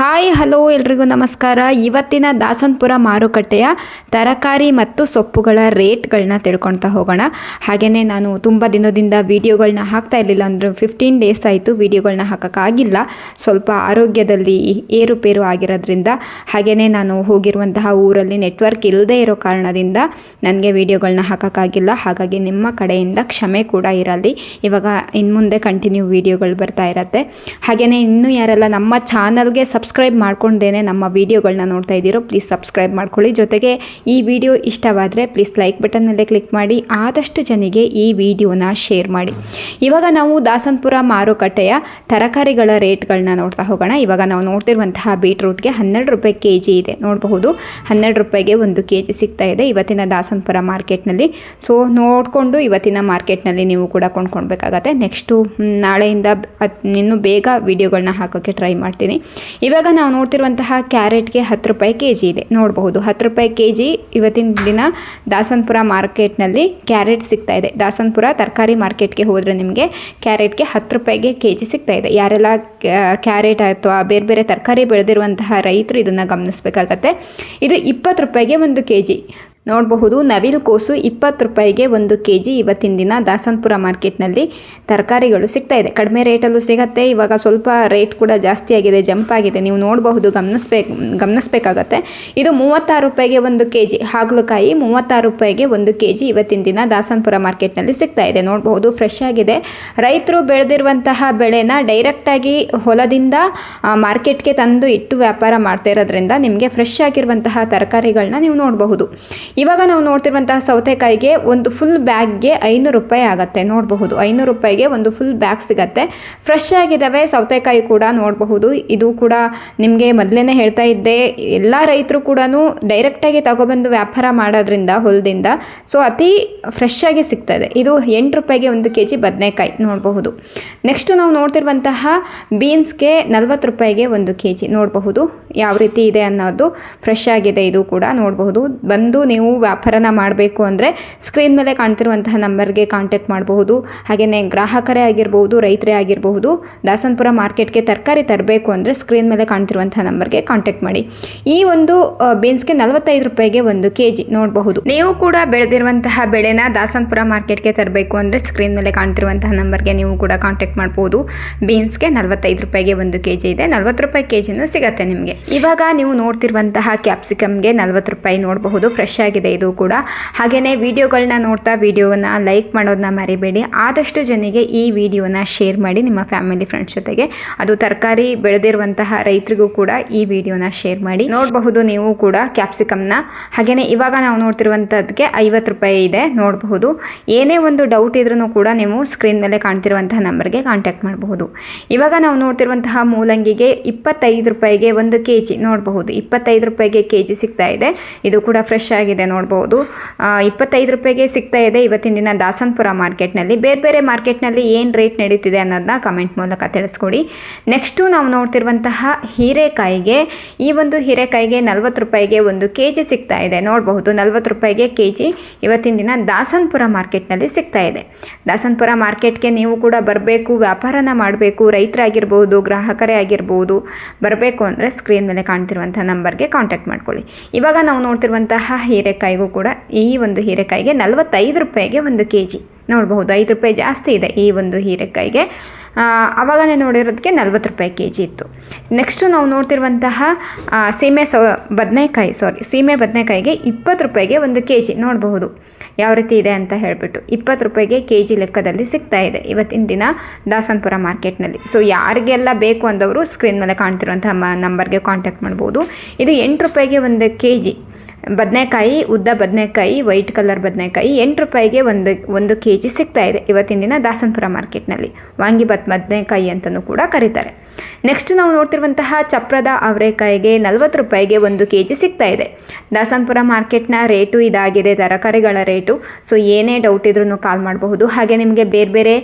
Hi, hello, ಎಲ್ರಿಗೂ ನಮಸ್ಕಾರ. ಇವತ್ತಿನ ದಾಸನ್ಪುರ ಮಾರುಕಟ್ಟೆಯ ತರಕಾರಿ ಮತ್ತು ಸೊಪ್ಪುಗಳ ರೇಟ್ಗಳನ್ನ ತಿಳ್ಕೊಳ್ತಾ ಹೋಗೋಣ. ಹಾಗೆಯೇ ನಾನು ತುಂಬ ದಿನದಿಂದ ವೀಡಿಯೋಗಳನ್ನ ಹಾಕ್ತಾ ಇರಲಿಲ್ಲ ಅಂದರೆ ಫಿಫ್ಟೀನ್ ಡೇಸ್ ಆಯಿತು ವೀಡಿಯೋಗಳನ್ನ ಹಾಕೋಕ್ಕಾಗಿಲ್ಲ ಸ್ವಲ್ಪ ಆರೋಗ್ಯದಲ್ಲಿ ಏರುಪೇರು ಆಗಿರೋದ್ರಿಂದ ಹಾಗೆಯೇ ನಾನು ಹೋಗಿರುವಂತಹ ಊರಲ್ಲಿ ನೆಟ್ವರ್ಕ್ ಇಲ್ಲದೆ ಇರೋ ಕಾರಣದಿಂದ ನನಗೆ ವೀಡಿಯೋಗಳನ್ನ ಹಾಕೋಕ್ಕಾಗಿಲ್ಲ ಹಾಗಾಗಿ ನಿಮ್ಮ ಕಡೆಯಿಂದ ಕ್ಷಮೆ ಕೂಡ ಇರಲಿ. ಇವಾಗ ಇನ್ನು ಮುಂದೆ ಕಂಟಿನ್ಯೂ ವೀಡಿಯೋಗಳು ಬರ್ತಾ ಇರತ್ತೆ. ಹಾಗೆಯೇ ಇನ್ನೂ ಯಾರೆಲ್ಲ ನಮ್ಮ ಚಾನಲ್ಗೆ ಸಬ್ಸ್ಕ್ರೈಬ್ ಮಾಡ್ಕೊಂಡೇನೆ ನಮ್ಮ ವೀಡಿಯೋಗಳನ್ನ ನೋಡ್ತಾ ಇದ್ದೀರೋ ಪ್ಲೀಸ್ ಸಬ್ಸ್ಕ್ರೈಬ್ ಮಾಡ್ಕೊಳ್ಳಿ. ಜೊತೆಗೆ ಈ ವಿಡಿಯೋ ಇಷ್ಟವಾದರೆ ಪ್ಲೀಸ್ ಲೈಕ್ ಬಟನ್ನಲ್ಲೇ ಕ್ಲಿಕ್ ಮಾಡಿ, ಆದಷ್ಟು ಜನಿಗೆ ಈ ವಿಡಿಯೋನ ಶೇರ್ ಮಾಡಿ. ಇವಾಗ ನಾವು ದಾಸನ್ಪುರ ಮಾರುಕಟ್ಟೆಯ ತರಕಾರಿಗಳ ರೇಟ್ಗಳನ್ನ ನೋಡ್ತಾ ಹೋಗೋಣ. ಇವಾಗ ನಾವು ನೋಡ್ತಿರುವಂತಹ ಬೀಟ್ರೂಟ್ಗೆ ಹನ್ನೆರಡು ರೂಪಾಯಿ ಕೆ ಜಿ ಇದೆ. ನೋಡಬಹುದು, ಹನ್ನೆರಡು ರೂಪಾಯಿಗೆ ಒಂದು ಕೆ ಜಿ ಸಿಗ್ತಾ ಇದೆ ಇವತ್ತಿನ ದಾಸನ್ಪುರ ಮಾರ್ಕೆಟ್ನಲ್ಲಿ. ಸೊ ನೋಡಿಕೊಂಡು ಇವತ್ತಿನ ಮಾರ್ಕೆಟ್ನಲ್ಲಿ ನೀವು ಕೂಡ ಕೊಂಡ್ಕೊಳ್ಬೇಕಾಗತ್ತೆ. ನೆಕ್ಸ್ಟು ನಾಳೆಯಿಂದ ಇನ್ನು ಬೇಗ ವಿಡಿಯೋಗಳನ್ನ ಹಾಕೋಕ್ಕೆ ಟ್ರೈ ಮಾಡ್ತೀನಿ. ಇವಾಗ ನಾವು ನೋಡ್ತಿರುವಂತಹ ಕ್ಯಾರೆಟ್ಗೆ ಹತ್ತು ರೂಪಾಯಿ ಕೆ ಜಿ ಇದೆ. ನೋಡಬಹುದು, ಹತ್ತು ರೂಪಾಯಿ ಕೆ ಜಿ ಇವತ್ತಿನ ದಿನ ದಾಸನ್ಪುರ ಮಾರ್ಕೆಟ್ನಲ್ಲಿ ಕ್ಯಾರೆಟ್ ಸಿಗ್ತಾ ಇದೆ. ದಾಸನ್ಪುರ ತರಕಾರಿ ಮಾರ್ಕೆಟ್ಗೆ ಹೋದರೆ ನಿಮಗೆ ಕ್ಯಾರೆಟ್ಗೆ ಹತ್ತು ರೂಪಾಯಿಗೆ ಕೆ ಜಿ ಸಿಗ್ತಾ ಇದೆ. ಯಾರೆಲ್ಲ ಕ್ಯಾ- ಕ್ಯಾರೆಟ್ ಅಥವಾ ಬೇರೆ ಬೇರೆ ತರಕಾರಿ ಬೆಳೆದಿರುವಂತಹ ರೈತರು ಇದನ್ನು ಗಮನಿಸಬೇಕಾಗತ್ತೆ. ಇದು ಇಪ್ಪತ್ತು ರೂಪಾಯಿಗೆ ಒಂದು ಕೆ ಜಿ ನೋಡಬಹುದು, ನವಿಲು ಕೋಸು ಇಪ್ಪತ್ತು ರೂಪಾಯಿಗೆ ಒಂದು ಕೆ ಜಿ ಇವತ್ತಿನ ದಿನ ದಾಸನ್ಪುರ ಮಾರ್ಕೆಟ್ನಲ್ಲಿ ತರಕಾರಿಗಳು ಸಿಗ್ತಾ ಇದೆ. ಕಡಿಮೆ ರೇಟಲ್ಲೂ ಸಿಗತ್ತೆ, ಇವಾಗ ಸ್ವಲ್ಪ ರೇಟ್ ಕೂಡ ಜಾಸ್ತಿ ಆಗಿದೆ, ಜಂಪ್ ಆಗಿದೆ. ನೀವು ನೋಡಬಹುದು, ಗಮನಿಸ್ಬೇಕು, ಗಮನಿಸ್ಬೇಕಾಗತ್ತೆ. ಇದು ಮೂವತ್ತಾರು ರೂಪಾಯಿಗೆ ಒಂದು ಕೆ ಜಿ ಹಾಗಲಕಾಯಿ ಮೂವತ್ತಾರು ರೂಪಾಯಿಗೆ ಒಂದು ಕೆ ಜಿ ಇವತ್ತಿನ ದಿನ ದಾಸನ್ಪುರ ಮಾರ್ಕೆಟ್ನಲ್ಲಿ ಸಿಗ್ತಾ ಇದೆ. ನೋಡಬಹುದು ಫ್ರೆಶ್ ಆಗಿದೆ. ರೈತರು ಬೆಳೆದಿರುವಂತಹ ಬೆಳೆನ ಡೈರೆಕ್ಟಾಗಿ ಹೊಲದಿಂದ ಮಾರ್ಕೆಟ್ಗೆ ತಂದು ಇಟ್ಟು ವ್ಯಾಪಾರ ಮಾಡ್ತಾ ಇರೋದ್ರಿಂದ ನಿಮಗೆ ಫ್ರೆಶ್ ಆಗಿರುವಂತಹ ತರಕಾರಿಗಳನ್ನ ನೀವು ನೋಡಬಹುದು. ಇವಾಗ ನಾವು ನೋಡ್ತಿರುವಂತಹ ಸೌತೆಕಾಯಿಗೆ ಒಂದು ಫುಲ್ ಬ್ಯಾಗ್ಗೆ ಐನೂರು ರೂಪಾಯಿ ಆಗುತ್ತೆ. ನೋಡಬಹುದು. ಐನೂರು ರೂಪಾಯಿಗೆ ಒಂದು ಫುಲ್ ಬ್ಯಾಗ್ ಸಿಗತ್ತೆ. ಫ್ರೆಶ್ ಆಗಿದ್ದಾವೆ ಸೌತೆಕಾಯಿ ಕೂಡ ನೋಡಬಹುದು. ಇದು ಕೂಡ ನಿಮಗೆ ಮೊದಲೇ ಹೇಳ್ತಾ ಇದ್ದೆ. ಎಲ್ಲ ರೈತರು ಕೂಡ ಡೈರೆಕ್ಟಾಗಿ ತಗೊಬಂದು ವ್ಯಾಪಾರ ಮಾಡೋದ್ರಿಂದ, ಹೊಲದಿಂದ ಸೊ ಅತಿ ಫ್ರೆಶ್ ಆಗಿ ಸಿಗ್ತದೆ. ಇದು ಎಂಟು ರೂಪಾಯಿಗೆ ಒಂದು ಕೆ ಜಿ ಬದನೆಕಾಯಿ. ನೋಡಬಹುದು. ನೆಕ್ಸ್ಟ್ ನಾವು ನೋಡ್ತಿರುವಂತಹ ಬೀನ್ಸ್ಗೆ ನಲ್ವತ್ತು ರೂಪಾಯಿಗೆ ಒಂದು ಕೆ ಜಿ ನೋಡಬಹುದು. ಯಾವ ರೀತಿ ಇದೆ ಅನ್ನೋದು ಫ್ರೆಶ್ ಆಗಿದೆ ಇದು ಕೂಡ ನೋಡಬಹುದು. ಬಂದು ನೀವು ವ್ಯಾಪಾರನ ಮಾಡಬೇಕು ಅಂದರೆ ಸ್ಕ್ರೀನ್ ಮೇಲೆ ಕಾಣ್ತಿರುವಂತಹ ನಂಬರ್ಗೆ ಕಾಂಟ್ಯಾಕ್ಟ್ ಮಾಡಬಹುದು. ಹಾಗೆಯೇ ಗ್ರಾಹಕರೇ ಆಗಿರಬಹುದು, ರೈತರೇ ಆಗಿರಬಹುದು, ದಾಸನ್ಪುರ ಮಾರ್ಕೆಟ್ಗೆ ತರಕಾರಿ ತರಬೇಕು ಅಂದರೆ ಸ್ಕ್ರೀನ್ ಮೇಲೆ ಕಾಣ್ತಿರುವಂತಹ ನಂಬರ್ಗೆ ಕಾಂಟ್ಯಾಕ್ಟ್ ಮಾಡಿ. ಈ ಒಂದು ಬೀನ್ಸ್ಗೆ ನಲವತ್ತೈದು ರೂಪಾಯಿಗೆ ಒಂದು ಕೆ ಜಿ ನೋಡಬಹುದು. ನೀವು ಕೂಡ ಬೆಳೆದಿರುವಂತಹ ಬೆಳೆನ ದಾಸನ್ಪುರ ಮಾರ್ಕೆಟ್ಗೆ ತರಬೇಕು ಅಂದರೆ ಸ್ಕ್ರೀನ್ ಮೇಲೆ ಕಾಣ್ತಿರುವಂತಹ ನಂಬರ್ಗೆ ನೀವು ಕೂಡ ಕಾಂಟ್ಯಾಕ್ಟ್ ಮಾಡಬಹುದು. ಬೀನ್ಸ್ಗೆ ನಲವತ್ತೈದು ರೂಪಾಯಿಗೆ ಒಂದು ಕೆ ಜಿ ಇದೆ. ನಲ್ವತ್ತು ರೂಪಾಯಿ ಕೆ ಜಿನೂ ಸಿಗತ್ತೆ ನಿಮಗೆ. ಇವಾಗ ನೀವು ನೋಡ್ತಿರುವಂತಹ ಕ್ಯಾಪ್ಸಿಕಮ್ಗೆ ನಲವತ್ತು ರೂಪಾಯಿ ನೋಡಬಹುದು. ಫ್ರೆಶ್ ಆಗಿದೆ ಇದು ಕೂಡ. ಹಾಗೆಯೇ ವಿಡಿಯೋಗಳನ್ನ ನೋಡ್ತಾ ವಿಡಿಯೋನ ಲೈಕ್ ಮಾಡೋದನ್ನ ಮರಿಬೇಡಿ. ಆದಷ್ಟು ಜನಿಗೆ ಈ ವಿಡಿಯೋನ ಶೇರ್ ಮಾಡಿ ನಿಮ್ಮ ಫ್ಯಾಮಿಲಿ ಫ್ರೆಂಡ್ಸ್ ಜೊತೆಗೆ. ಅದು ತರಕಾರಿ ಬೆಳೆದಿರುವಂತಹ ರೈತರಿಗೂ ಕೂಡ ಈ ವಿಡಿಯೋನ ಶೇರ್ ಮಾಡಿ. ನೋಡಬಹುದು ನೀವು ಕೂಡ ಕ್ಯಾಪ್ಸಿಕಮ್ನ ಹಾಗೆಯೇ ಇವಾಗ ನಾವು ನೋಡ್ತಿರುವಂಥದ್ದಕ್ಕೆ ಐವತ್ತು ರೂಪಾಯಿ ಇದೆ. ನೋಡಬಹುದು. ಏನೇ ಒಂದು ಡೌಟ್ ಇದ್ರೂ ಕೂಡ ನೀವು ಸ್ಕ್ರೀನ್ ಮೇಲೆ ಕಾಣ್ತಿರುವಂತಹ ನಂಬರ್ಗೆ ಕಾಂಟ್ಯಾಕ್ಟ್ ಮಾಡಬಹುದು. ಇವಾಗ ನಾವು ನೋಡ್ತಿರುವಂತಹ ಮೂಲಂಗಿಗೆ ಇಪ್ಪತ್ತೈದು ರೂಪಾಯಿಗೆ ಒಂದು ಕೆ ಜಿ ನೋಡಬಹುದು. ಇಪ್ಪತ್ತೈದು ರೂಪಾಯಿಗೆ ಕೆ ಜಿ ಸಿಗ್ತಾ ಇದೆ. ಇದು ಕೂಡ ಫ್ರೆಶ್ ಆಗಿದೆ. ನೋಡಬಹುದು ಇಪ್ಪತ್ತೈದು ರೂಪಾಯಿಗೆ ಸಿಗ್ತಾ ಇದೆ ಇವತ್ತಿನ ದಿನ ದಾಸನ್ಪುರ ಮಾರ್ಕೆಟ್ನಲ್ಲಿ. ಬೇರೆ ಬೇರೆ ಮಾರ್ಕೆಟ್ನಲ್ಲಿ ಏನು ರೇಟ್ ನಡೀತಿದೆ ಅನ್ನೋದನ್ನ ಕಮೆಂಟ್ ಮೂಲಕ ತಿಳಿಸ್ಕೊಡಿ. ನೆಕ್ಸ್ಟು ನಾವು ನೋಡ್ತಿರುವಂತಹ ಹೀರೆಕಾಯಿಗೆ, ಈ ಒಂದು ಹೀರೆಕಾಯಿಗೆ ನಲ್ವತ್ತು ರೂಪಾಯಿಗೆ ಒಂದು ಕೆ ಜಿ ಸಿಗ್ತಾ ಇದೆ. ನೋಡಬಹುದು, ನಲ್ವತ್ತು ರೂಪಾಯಿಗೆ ಕೆ ಜಿ ಇವತ್ತಿನ ದಿನ ದಾಸನ್ಪುರ ಮಾರ್ಕೆಟ್ನಲ್ಲಿ ಸಿಗ್ತಾ ಇದೆ. ದಾಸನ್ಪುರ ಮಾರ್ಕೆಟ್ಗೆ ನೀವು ಕೂಡ ಬರಬೇಕು, ವ್ಯಾಪಾರನ ಮಾಡಬೇಕು, ರೈತರಾಗಿರ್ಬೋದು, ಗ್ರಾಹಕರೇ ಆಗಿರ್ಬೋದು. ಬರಬೇಕು ಅಂದರೆ ಸ್ಕ್ರೀನ್ ಮೇಲೆ ಕಾಣ್ತಿರುವಂಥ ನಂಬರ್ಗೆ ಕಾಂಟ್ಯಾಕ್ಟ್ ಮಾಡ್ಕೊಳ್ಳಿ. ಇವಾಗ ನಾವು ನೋಡ್ತಿರುವಂತಹ ಹೀರೆಕಾಯಿಗೂ ಕೂಡ ಈ ಒಂದು ಹೀರೆಕಾಯಿಗೆ ನಲವತ್ತೈದು ರೂಪಾಯಿಗೆ ಒಂದು ಕೆ ಜಿ ನೋಡಬಹುದು, ಐದು ರೂಪಾಯಿ ಜಾಸ್ತಿ ಇದೆ ಈ ಒಂದು ಹೀರೆಕಾಯಿಗೆ. ಆವಾಗನೇ ನೋಡಿರೋದಕ್ಕೆ ನಲ್ವತ್ತು ರೂಪಾಯಿ ಕೆ ಜಿ ಇತ್ತು. ನೆಕ್ಸ್ಟು ನಾವು ನೋಡ್ತಿರುವಂತಹ ಸೀಮೆ ಸೊ ಬದನೆಕಾಯಿ ಸಾರಿ ಸೀಮೆ ಬದನೆಕಾಯಿಗೆ ಇಪ್ಪತ್ತು ರೂಪಾಯಿಗೆ ಒಂದು ಕೆ ಜಿ ನೋಡಬಹುದು, ಯಾವ ರೀತಿ ಇದೆ ಅಂತ ಹೇಳಿಬಿಟ್ಟು ಇಪ್ಪತ್ತು ರೂಪಾಯಿಗೆ ಕೆ ಜಿ ಲೆಕ್ಕದಲ್ಲಿ ಸಿಗ್ತಾ ಇದೆ ಇವತ್ತಿನ ದಿನ ದಾಸನ್ಪುರ ಮಾರ್ಕೆಟ್ನಲ್ಲಿ. ಸೊ ಯಾರಿಗೆಲ್ಲ ಬೇಕು ಅಂದವರು ಸ್ಕ್ರೀನ್ ಮೇಲೆ ಕಾಣ್ತಿರುವಂತಹ ಮ ನಂಬರ್ಗೆ ಕಾಂಟ್ಯಾಕ್ಟ್ ಮಾಡ್ಬೋದು. ಇದು ಎಂಟು ರೂಪಾಯಿಗೆ ಒಂದು ಕೆ ಜಿ ಬದನೆಕಾಯಿ, ಉದ್ದ ಬದನೆಕಾಯಿ, ವೈಟ್ ಕಲರ್ ಬದನೆಕಾಯಿ ಎಂಟು ರೂಪಾಯಿಗೆ ಒಂದು ಒಂದು ಕೆ ಜಿ ಸಿಗ್ತಾ ಇದೆ ಇವತ್ತಿನ ದಿನ ದಾಸನ್ಪುರ ಮಾರ್ಕೆಟ್ನಲ್ಲಿ. ವಾಂಗಿಬಾತ್ ಬದನೆಕಾಯಿ ಅಂತಲೂ ಕೂಡ ಕರೀತಾರೆ. ನೆಕ್ಸ್ಟ್ ನಾವು ನೋಡ್ತಿರುವಂತಹ ಚಪ್ರದ ಅವರೆಕಾಯಿಗೆ ನಲ್ವತ್ತು ರೂಪಾಯಿಗೆ ಒಂದು ಕೆ ಜಿ ಸಿಗ್ತಾ ಇದೆ. ದಾಸನ್ಪುರ ಮಾರ್ಕೆಟ್ನ ರೇಟು ಇದಾಗಿದೆ, ತರಕಾರಿಗಳ ರೇಟು. ಸೊ ಏನೇ ಡೌಟ್ ಇದ್ರೂ ಕಾಲ್ ಮಾಡಬಹುದು. ಹಾಗೆ ನಿಮಗೆ ಬೇರೆ ಬೇರೆ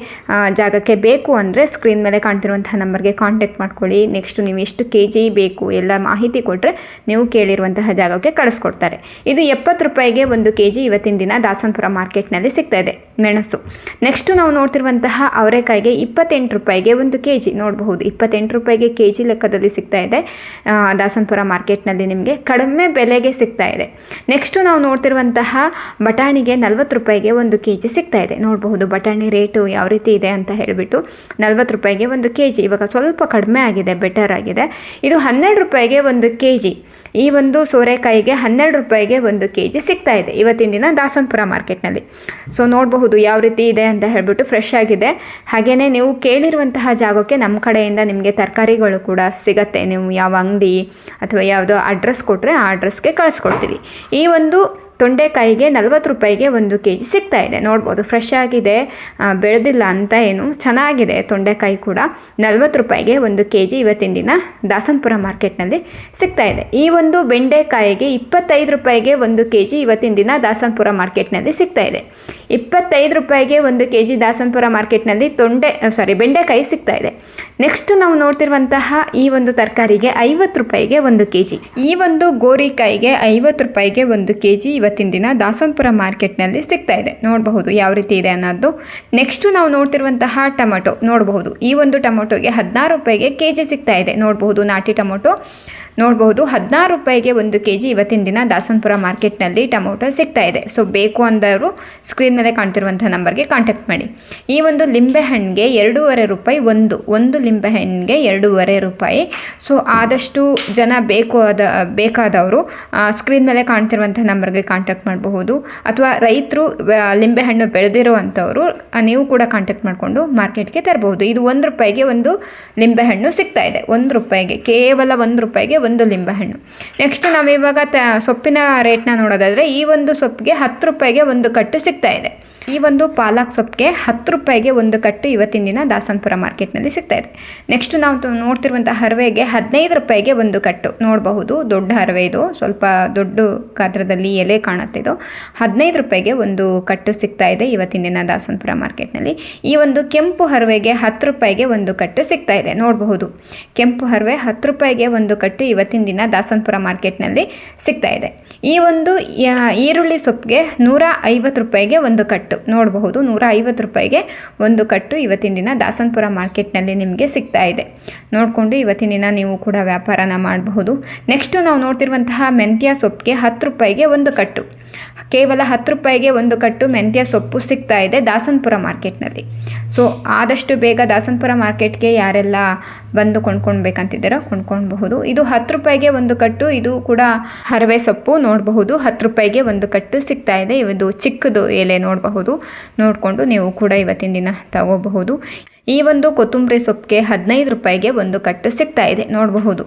ಜಾಗಕ್ಕೆ ಬೇಕು ಅಂದರೆ ಸ್ಕ್ರೀನ್ ಮೇಲೆ ಕಾಣ್ತಿರುವಂತಹ ನಂಬರ್ಗೆ ಕಾಂಟ್ಯಾಕ್ಟ್ ಮಾಡ್ಕೊಳ್ಳಿ. ನೆಕ್ಸ್ಟ್ ನೀವು ಎಷ್ಟು ಕೆ ಜಿ ಬೇಕು, ಎಲ್ಲ ಮಾಹಿತಿ ಕೊಟ್ಟರೆ ನೀವು ಕೇಳಿರುವಂತಹ ಜಾಗಕ್ಕೆ ಕಳಿಸ್ಕೊಡ್ತಾರೆ. ಕೊಡ್ತಾರೆ. ಇದು ಎಪ್ಪತ್ತು ರೂಪಾಯಿಗೆ ಒಂದು ಕೆ ಜಿ ಇವತ್ತಿನ ದಿನ ದಾಸನಪುರ ಮಾರ್ಕೆಟ್ನಲ್ಲಿ ಸಿಗ್ತಾ ಇದೆ. ಮೆಣಸು. ನೆಕ್ಸ್ಟು ನಾವು ನೋಡ್ತಿರುವಂತಹ ಅವರೆಕಾಯಿಗೆ ಇಪ್ಪತ್ತೆಂಟು ರೂಪಾಯಿಗೆ ಒಂದು ಕೆ ಜಿ. ನೋಡಬಹುದು, ಇಪ್ಪತ್ತೆಂಟು ರೂಪಾಯಿಗೆ ಕೆ ಜಿ ಲೆಕ್ಕದಲ್ಲಿ ಸಿಗ್ತಾ ಇದೆ. ದಾಸನ್ಪುರ ಮಾರ್ಕೆಟ್ನಲ್ಲಿ ನಿಮಗೆ ಕಡಿಮೆ ಬೆಲೆಗೆ ಸಿಗ್ತಾ ಇದೆ. ನೆಕ್ಸ್ಟು ನಾವು ನೋಡ್ತಿರುವಂತಹ ಬಟಾಣಿಗೆ ನಲ್ವತ್ತು ರೂಪಾಯಿಗೆ ಒಂದು ಕೆ ಜಿ ಸಿಗ್ತಾ ಇದೆ. ನೋಡಬಹುದು, ಬಟಾಣಿ ರೇಟು ಯಾವ ರೀತಿ ಇದೆ ಅಂತ ಹೇಳಿಬಿಟ್ಟು ನಲ್ವತ್ತು ರೂಪಾಯಿಗೆ ಒಂದು ಕೆ ಜಿ. ಇವಾಗ ಸ್ವಲ್ಪ ಕಡಿಮೆ ಆಗಿದೆ, ಬೆಟರ್ ಆಗಿದೆ. ಇದು ಹನ್ನೆರಡು ರೂಪಾಯಿಗೆ ಒಂದು ಕೆ ಜಿ. ಈ ಒಂದು ಸೋರೆಕಾಯಿಗೆ ಹನ್ನೆರಡು ರೂಪಾಯಿಗೆ ಒಂದು ಕೆ ಜಿ ಸಿಗ್ತಾ ಇದೆ ಇವತ್ತಿನ ದಿನ ದಾಸನಪುರ ಮಾರ್ಕೆಟ್ನಲ್ಲಿ. ಸೊ ನೋಡಬಹುದು ಯಾವ ರೀತಿ ಇದೆ ಅಂತ ಹೇಳ್ಬಿಟ್ಟು ಫ್ರೆಶ್ ಆಗಿದೆ. ಹಾಗೆಯೇ ನೀವು ಕೇಳಿರುವಂತಹ ಜಾಗಕ್ಕೆ ನಮ್ಮ ಕಡೆಯಿಂದ ನಿಮಗೆ ತರಕಾರಿಗಳು ಕೂಡ ಸಿಗತ್ತೆ. ನೀವು ಯಾವ ಅಂಗಡಿ ಅಥವಾ ಯಾವುದೋ ಅಡ್ರೆಸ್ ಕೊಟ್ಟರೆ ಆ ಅಡ್ರೆಸ್ಗೆ ಕಳಿಸ್ಕೊಡ್ತೀವಿ. ಈ ಒಂದು ತೊಂಡೆಕಾಯಿಗೆ ನಲ್ವತ್ತು ರೂಪಾಯಿಗೆ ಒಂದು ಕೆ ಜಿ ಸಿಗ್ತಾ ಇದೆ. ನೋಡ್ಬೋದು ಫ್ರೆಶ್ ಆಗಿದೆ ಬೆಳೆದಿಲ್ಲ ಅಂತ ಏನು, ಚೆನ್ನಾಗಿದೆ ತೊಂಡೆಕಾಯಿ ಕೂಡ. ನಲ್ವತ್ತು ರೂಪಾಯಿಗೆ ಒಂದು ಕೆ ಜಿ ಇವತ್ತಿನ ದಿನ ದಾಸನಪುರ ಮಾರ್ಕೆಟ್ನಲ್ಲಿ ಸಿಗ್ತಾ ಇದೆ. ಈ ಒಂದು ಬೆಂಡೆಕಾಯಿಗೆ ಇಪ್ಪತ್ತೈದು ರೂಪಾಯಿಗೆ ಒಂದು ಕೆ ಜಿ ಇವತ್ತಿನ ದಿನ ದಾಸನ್ಪುರ ಮಾರ್ಕೆಟ್ನಲ್ಲಿ ಸಿಗ್ತಾ ಇದೆ. ಇಪ್ಪತ್ತೈದು ರೂಪಾಯಿಗೆ ಒಂದು ಕೆ ಜಿ ದಾಸನ್ಪುರ ಮಾರ್ಕೆಟ್ನಲ್ಲಿ ತೊಂಡೆ ಸಾರಿ ಬೆಂಡೆಕಾಯಿ ಸಿಗ್ತಾ ಇದೆ. ನೆಕ್ಸ್ಟ್ ನಾವು ನೋಡ್ತಿರುವಂತಹ ಈ ಒಂದು ತರಕಾರಿಗೆ ಐವತ್ತು ರೂಪಾಯಿಗೆ ಒಂದು ಕೆ ಜಿ. ಈ ಒಂದು ಗೋರಿಕಾಯಿಗೆ ಐವತ್ತು ರೂಪಾಯಿಗೆ ಒಂದು ಕೆ ಜಿ ಇವತ್ತಿನ ದಿನ ದಾಸನ್ಪುರ ಮಾರ್ಕೆಟ್ನಲ್ಲಿ ಸಿಗ್ತಾ ಇದೆ. ನೋಡಬಹುದು ಯಾವ ರೀತಿ ಇದೆ ಅನ್ನೋದು. ನೆಕ್ಸ್ಟು ನಾವು ನೋಡ್ತಿರುವಂತಹ ಟೊಮೊಟೊ ನೋಡಬಹುದು. ಈ ಒಂದು ಟೊಮೊಟೊಗೆ ಹದಿನಾರು ರೂಪಾಯಿಗೆ ಕೆ ಜಿ ಸಿಗ್ತಾ ಇದೆ. ನೋಡಬಹುದು ನಾಟಿ ಟೊಮೊಟೊ. ನೋಡಬಹುದು, ಹದಿನಾರು ರೂಪಾಯಿಗೆ ಒಂದು ಕೆ ಜಿ ಇವತ್ತಿನ ದಿನ ದಾಸನಪುರ ಮಾರ್ಕೆಟ್ನಲ್ಲಿ ಟೊಮೊಟೊ ಸಿಗ್ತಾ ಇದೆ. ಸೊ, ಬೇಕು ಅಂದವರು ಸ್ಕ್ರೀನ್ ಮೇಲೆ ಕಾಣ್ತಿರುವಂಥ ನಂಬರ್ಗೆ ಕಾಂಟ್ಯಾಕ್ಟ್ ಮಾಡಿ. ಈ ಒಂದು ಲಿಂಬೆ ಹಣ್ಣಿಗೆ ಎರಡೂವರೆ ರೂಪಾಯಿ ಒಂದು ಒಂದು ಲಿಂಬೆಹಣ್ಣಿಗೆ ಎರಡೂವರೆ ರೂಪಾಯಿ. ಸೊ, ಆದಷ್ಟು ಜನ ಬೇಕು ಆದ, ಬೇಕಾದವರು ಸ್ಕ್ರೀನ್ ಮೇಲೆ ಕಾಣ್ತಿರುವಂಥ ನಂಬರ್ಗೆ ಕಾಂಟ್ಯಾಕ್ಟ್ ಮಾಡಬಹುದು. ಅಥವಾ ರೈತರು ಲಿಂಬೆಹಣ್ಣು ಬೆಳೆದಿರುವಂಥವರು ನೀವು ಕೂಡ ಕಾಂಟ್ಯಾಕ್ಟ್ ಮಾಡಿಕೊಂಡು ಮಾರ್ಕೆಟ್ಗೆ ತರಬಹುದು. ಇದು ಒಂದು ರೂಪಾಯಿಗೆ ಒಂದು ಲಿಂಬೆಹಣ್ಣು ಸಿಗ್ತಾ ಇದೆ. ಒಂದು ರೂಪಾಯಿಗೆ, ಕೇವಲ ಒಂದು ರೂಪಾಯಿಗೆ ಒಂದು ಲಿಂಬೆಹಣ್ಣು ನೆಕ್ಸ್ಟ್ ನಾವಿವಾಗ ತ, ಸೊಪ್ಪಿನ ರೇಟ್ನ ನೋಡೋದಾದರೆ ಈ ಒಂದು ಸೊಪ್ಪಿಗೆ ಹತ್ತು ರೂಪಾಯಿಗೆ ಒಂದು ಕಟ್ಟು ಸಿಗ್ತಾ ಇದೆ. ಈ ಒಂದು ಪಾಲಕ್ ಸೊಪ್ಪಿಗೆ ಹತ್ತು ರೂಪಾಯಿಗೆ ಒಂದು ಕಟ್ಟು ಇವತ್ತಿನ ದಿನ ದಾಸನಪುರ ಮಾರ್ಕೆಟ್ನಲ್ಲಿ ಸಿಗ್ತಾ ಇದೆ. ನೆಕ್ಸ್ಟ್ ನಾವು ನೋಡ್ತಿರುವಂಥ ಹರವೆಗೆ ಹದಿನೈದು ರೂಪಾಯಿಗೆ ಒಂದು ಕಟ್ಟು. ನೋಡಬಹುದು, ದೊಡ್ಡ ಹರವೆ ಇದು. ಸ್ವಲ್ಪ ದೊಡ್ಡ ಗಾತ್ರದಲ್ಲಿ ಎಲೆ ಕಾಣುತ್ತೆ ಇದು. ಹದಿನೈದು ರೂಪಾಯಿಗೆ ಒಂದು ಕಟ್ಟು ಸಿಗ್ತಾ ಇದೆ ಇವತ್ತಿನ ದಿನ ದಾಸನಪುರ ಮಾರ್ಕೆಟ್ನಲ್ಲಿ. ಈ ಒಂದು ಕೆಂಪು ಹರವೆಗೆ ಹತ್ತು ರೂಪಾಯಿಗೆ ಒಂದು ಕಟ್ಟು ಸಿಗ್ತಾ ಇದೆ. ನೋಡಬಹುದು. ಕೆಂಪು ಹರವೆ ಹತ್ತು ರೂಪಾಯಿಗೆ ಒಂದು ಕಟ್ಟು ಇವತ್ತಿನ ದಿನ ದಾಸನಪುರ ಮಾರ್ಕೆಟ್ನಲ್ಲಿ ಸಿಗ್ತಾ ಇದೆ. ಈ ಒಂದು ಈರುಳ್ಳಿ ಸೊಪ್ಪಿಗೆ ನೂರ ಐವತ್ತು ರೂಪಾಯಿಗೆ ಒಂದು ಕಟ್ಟು. ನೋಡಬಹುದು. ನೂರ ಐವತ್ತು ರೂಪಾಯಿಗೆ ಒಂದು ಕಟ್ಟು ಇವತ್ತಿನ ದಿನ ದಾಸನ್ಪುರ ಮಾರ್ಕೆಟ್ನಲ್ಲಿ ನಿಮಗೆ ಸಿಗ್ತಾ ಇದೆ. ನೋಡಿಕೊಂಡು ಇವತ್ತಿನ ದಿನ ನೀವು ಕೂಡ ವ್ಯಾಪಾರನ ಮಾಡಬಹುದು. ನೆಕ್ಸ್ಟು ನಾವು ನೋಡ್ತಿರುವಂತಹ ಮೆಂತ್ಯ ಸೊಪ್ಪಿಗೆ ಹತ್ತು ರೂಪಾಯಿಗೆ ಒಂದು ಕಟ್ಟು. ಕೇವಲ ಹತ್ತು ರೂಪಾಯಿಗೆ ಒಂದು ಕಟ್ಟು ಮೆಂತ್ಯ ಸೊಪ್ಪು ಸಿಗ್ತಾ ಇದೆ ದಾಸನ್ಪುರ ಮಾರ್ಕೆಟ್ನಲ್ಲಿ. ಸೊ ಆದಷ್ಟು ಬೇಗ ದಾಸನ್ಪುರ ಮಾರ್ಕೆಟ್ಗೆ ಯಾರೆಲ್ಲ ಬಂದು ಕೊಂಡ್ಕೊಳ್ಬೇಕಂತಿದ್ದೀರೋ ಕೊಂಡ್ಕೊಳ್ಬಹುದು. ಇದು ಹತ್ತು ರೂಪಾಯಿಗೆ ಒಂದು ಕಟ್ಟು, ಇದು ಕೂಡ ಹರವೆ ಸೊಪ್ಪು ನೋಡಬಹುದು. ಹತ್ತು ರೂಪಾಯಿಗೆ ಒಂದು ಕಟ್ಟು ಸಿಗ್ತಾ ಇದೆ. ಇದು ಚಿಕ್ಕದು ಎಲೆ ನೋಡಬಹುದು. ನೋಡಿಕೊಂಡು ನೀವು ಕೂಡ ಇವತ್ತಿನ ದಿನ ತಗೋಬಹುದು. ಈ ಒಂದು ಕೊತ್ತಂಬರಿ ಸೊಪ್ಪಿಗೆ ಹದಿನೈದು ರೂಪಾಯಿಗೆ ಒಂದು ಕಟ್ಟು ಸಿಗ್ತಾ ಇದೆ. ನೋಡಬಹುದು.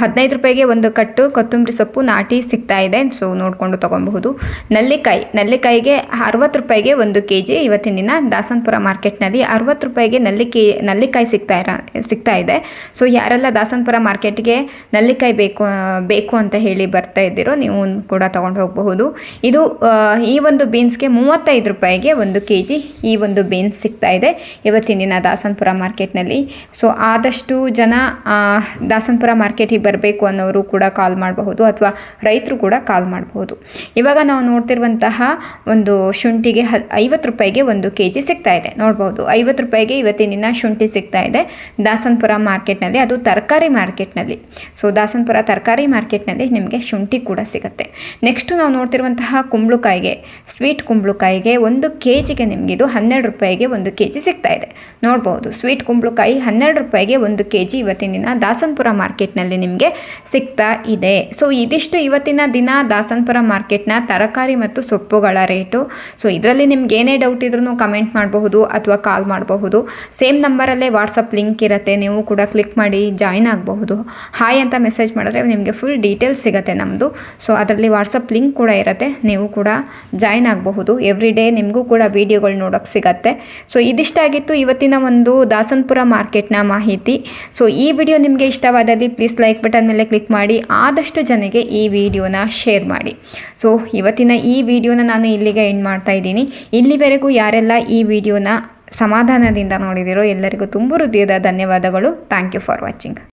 ಹದಿನೈದು ರೂಪಾಯಿಗೆ ಒಂದು ಕಟ್ಟು ಕೊತ್ತಂಬರಿ ಸೊಪ್ಪು ನಾಟಿ ಸಿಗ್ತಾ ಇದೆ. ಸೊ ನೋಡಿಕೊಂಡು ತೊಗೊಬಹುದು ನಲ್ಲಿಕಾಯಿ, ನಲ್ಲಿಕಾಯಿಗೆ ಅರವತ್ತು ರೂಪಾಯಿಗೆ ಒಂದು ಕೆ ಜಿ ಇವತ್ತಿನ ದಿನ ದಾಸನಪುರ ಮಾರ್ಕೆಟ್ನಲ್ಲಿ ಅರವತ್ತು ರೂಪಾಯಿಗೆ ನಲ್ಲಿಕಾಯಿ ನಲ್ಲಿಕಾಯಿ ಸಿಗ್ತಾ ಇರ, ಸಿಗ್ತಾ ಇದೆ. ಸೊ ಯಾರೆಲ್ಲ ದಾಸನಪುರ ಮಾರ್ಕೆಟ್ಗೆ ನಲ್ಲಿಕಾಯಿ ಬೇಕು ಬೇಕು ಅಂತ ಹೇಳಿ ಬರ್ತಾ ಇದ್ದೀರೋ, ನೀವು ಕೂಡ ತೊಗೊಂಡು ಹೋಗಬಹುದು. ಇದು ಈ ಒಂದು ಬೀನ್ಸ್ಗೆ ಮೂವತ್ತೈದು ರೂಪಾಯಿಗೆ ಒಂದು ಕೆ ಜಿ ಈ ಒಂದು ಬೀನ್ಸ್ ಸಿಗ್ತಾ ಇದೆ ಇವತ್ತಿನ ದಿನ ದಾಸನಪುರ ಮಾರ್ಕೆಟ್ನಲ್ಲಿ. ಸೊ ಆದಷ್ಟು ಜನ ದಾಸನ್ಪುರ ದಾಸನಪುರ ಮಾರ್ಕೆಟಿಗೆ ಬರಬೇಕು ಅನ್ನೋರು ಕೂಡ ಕಾಲ್ ಮಾಡಬಹುದು ಅಥವಾ ರೈತರು ಕೂಡ ಕಾಲ್ ಮಾಡಬಹುದು. ಇವಾಗ ನಾವು ನೋಡ್ತಿರುವಂತಹ ಒಂದು ಶುಂಠಿಗೆ ಹ, ಐವತ್ತು ರೂಪಾಯಿಗೆ ಒಂದು ಕೆ ಜಿ ಸಿಗ್ತಾ ಇದೆ. ನೋಡ್ಬೋದು ಐವತ್ತು ರೂಪಾಯಿಗೆ ಇವತ್ತಿನ ದಿನ ಶುಂಠಿ ಸಿಗ್ತಾ ಇದೆ. ದಾಸನಪುರ ಮಾರ್ಕೆಟ್ನಲ್ಲಿ, ಅದು ತರಕಾರಿ ಮಾರ್ಕೆಟ್ನಲ್ಲಿ. ಸೊ, ದಾಸನ್ಪುರ ತರಕಾರಿ ಮಾರ್ಕೆಟ್ನಲ್ಲಿ ನಿಮಗೆ ಶುಂಠಿ ಕೂಡ ಸಿಗುತ್ತೆ. ನೆಕ್ಸ್ಟ್ ನಾವು ನೋಡ್ತಿರುವಂತಹ ಕುಂಬಳಕಾಯಿಗೆ, ಸ್ವೀಟ್ ಕುಂಬಳಕಾಯಿಗೆ ಒಂದು ಕೆ ಜಿಗೆ ನಿಮಗೆ ಇದು ಹನ್ನೆರಡು ರೂಪಾಯಿಗೆ ಒಂದು ಕೆ ಜಿ ಸಿಗ್ತಾ ಇದೆ. ನೋಡ್ಬೋದು ಸ್ವೀಟ್ ಕುಂಬಳಕಾಯಿ ಹನ್ನೆರಡು ರೂಪಾಯಿಗೆ ಒಂದು ಕೆ ಜಿ ಇವತ್ತಿನ ದಿನ ದಾಸನಪುರ ಮಾರ್ಕೆಟ್ನಲ್ಲಿ ನಿಮಗೆ ಸಿಗ್ತಾ ಇದೆ. ಸೊ ಇದಿಷ್ಟು ಇವತ್ತಿನ ದಿನ ದಾಸನ್ಪುರ ಮಾರ್ಕೆಟ್ನ ತರಕಾರಿ ಮತ್ತು ಸೊಪ್ಪುಗಳ ರೇಟು. ಸೊ ಇದರಲ್ಲಿ ನಿಮ್ಗೆ ಏನೇ ಡೌಟ್ ಇದ್ರೂ ಕಮೆಂಟ್ ಮಾಡಬಹುದು ಅಥವಾ ಕಾಲ್ ಮಾಡಬಹುದು. ಸೇಮ್ ನಂಬರಲ್ಲೇ ವಾಟ್ಸಪ್ ಲಿಂಕ್ ಇರುತ್ತೆ, ನೀವು ಕೂಡ ಕ್ಲಿಕ್ ಮಾಡಿ ಜಾಯಿನ್ ಆಗಬಹುದು. ಹಾಯ್ ಅಂತ ಮೆಸೇಜ್ ಮಾಡಿದ್ರೆ ನಿಮಗೆ ಫುಲ್ ಡೀಟೇಲ್ಸ್ ಸಿಗುತ್ತೆ ನಮ್ಮದು ಸೊ ಅದರಲ್ಲಿ ವಾಟ್ಸಪ್ ಲಿಂಕ್ ಕೂಡ ಇರುತ್ತೆ, ನೀವು ಕೂಡ ಜಾಯಿನ್ ಆಗಬಹುದು. ಎವ್ರಿ ಡೇ ನಿಮಗೂ ಕೂಡ ವೀಡಿಯೋಗಳು ನೋಡೋಕ್ಕೆ ಸಿಗತ್ತೆ. ಸೊ ಇದಿಷ್ಟಾಗಿತ್ತು ಇವತ್ತಿನ ಒಂದು ದಾಸನ್ಪುರ ಮಾರ್ಕೆಟ್ನ ಮಾಹಿತಿ. ಸೊ ಈ ವಿಡಿಯೋ ನಿಮಗೆ ಇಷ್ಟವಾದಲ್ಲಿ ಪ್ಲೀಸ್ ಲೈಕ್ ಬಟನ್ ಮೇಲೆ ಕ್ಲಿಕ್ ಮಾಡಿ ಆದಷ್ಟು ಜನಗೆ ಈ ವಿಡಿಯೋನ ಶೇರ್ ಮಾಡಿ. ಸೊ ಇವತ್ತಿನ ಈ ವಿಡಿಯೋನ ನಾನು ಇಲ್ಲಿಗೆ ಎಂಡ್ ಮಾಡ್ತಾ ಇದ್ದೀನಿ. ಇಲ್ಲಿವರೆಗೂ ಯಾರೆಲ್ಲ ಈ ವಿಡಿಯೋನ ಸಮಾಧಾನದಿಂದ ನೋಡಿದಿರೋ ಎಲ್ಲರಿಗೂ ತುಂಬ ಹೃದಯದ ಧನ್ಯವಾದಗಳು. Thank you for watching